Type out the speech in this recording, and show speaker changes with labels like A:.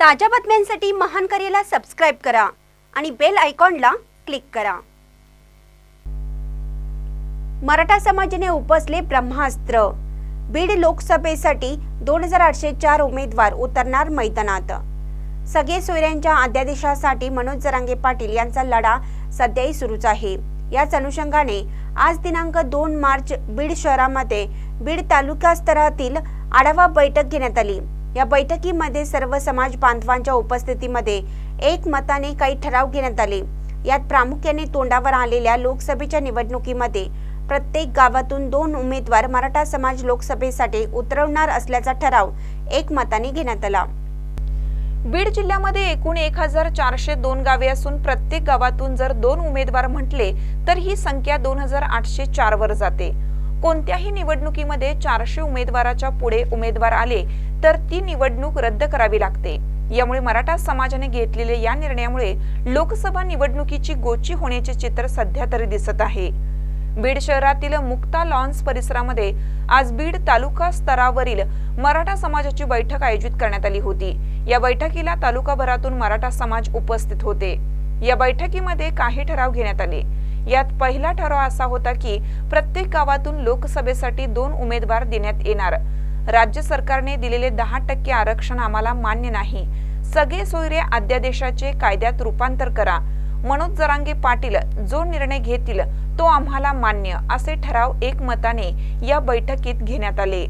A: ताज्या बातम्यांसाठी महान करेला सबस्क्राईब करा आणि बेल आयकॉनला क्लिक करा. मराठा समाजाने उपसले ब्रह्मास्त्र. बीड लोकसभेसाठी दोन हजार आठशे चार उमेदवार उतरणार मैदानात. सगळे सोयऱ्यांच्या अध्यादेशासाठी मनोज जरांगे पाटील यांचा लढा सध्याही सुरूच आहे. याच अनुषंगाने आज दिनांक दोन मार्च बीड शहरामध्ये बीड तालुका स्तरातील आढावा बैठक घेण्यात आली. या बैठकीमध्ये सर्व समाज बांधवांच्या उपस्थितीमध्ये एक मताने काही ठराव घेण्यात आले. यात प्रामुख्याने तोंडावर आलेल्या लोकसभेच्या निवडणुकीमध्ये प्रत्येक गावातून दोन उमेदवार मराठा समाज लोकसभेसाठी उतरवणार असल्याचा ठराव एकमताने घेण्यात आला.
B: बीड जिल्ह्यामध्ये एकूण एक हजार चारशे दोन गावे असून प्रत्येक गावातून जर दोन उमेदवार म्हटले तर ही संख्या दोन हजार आठशे चार वर जाते. कोणत्याही निवडणुकीमध्ये चारशे उमेदवाराच्या पुढे उमेदवार आले तर ती निवडणूक रद्द करावी लागते. यामुळे मराठा समाजाने घेतलेल्या या निर्णयामुळे लोकसभा निवडणुकीची गोची होण्याचे चित्र सध्या तरी दिसत आहे. बीड शहरातील मुक्ता लॉन्स परिसरामध्ये आज बीड तालुका स्तरावरील मराठा समाजाची बैठक आयोजित करण्यात आली होती. या बैठकीला तालुकाभरातून मराठा समाज उपस्थित होते. या बैठकीमध्ये काही ठराव घेण्यात आले. यात पहिला ठराव असा होता की प्रत्येक गावातून लोकसभेसाठी दोन उमेदवार देण्यात येणार. राज्य सरकारने दिलेले दहा टक्के आरक्षण आम्हाला मान्य नाही. सगळे सोयरे अध्यादेशाचे कायद्यात रूपांतर करा. मनोज जरांगे पाटील जो निर्णय घेतील तो आम्हाला मान्य असे ठराव एकमताने या बैठकीत घेण्यात आले.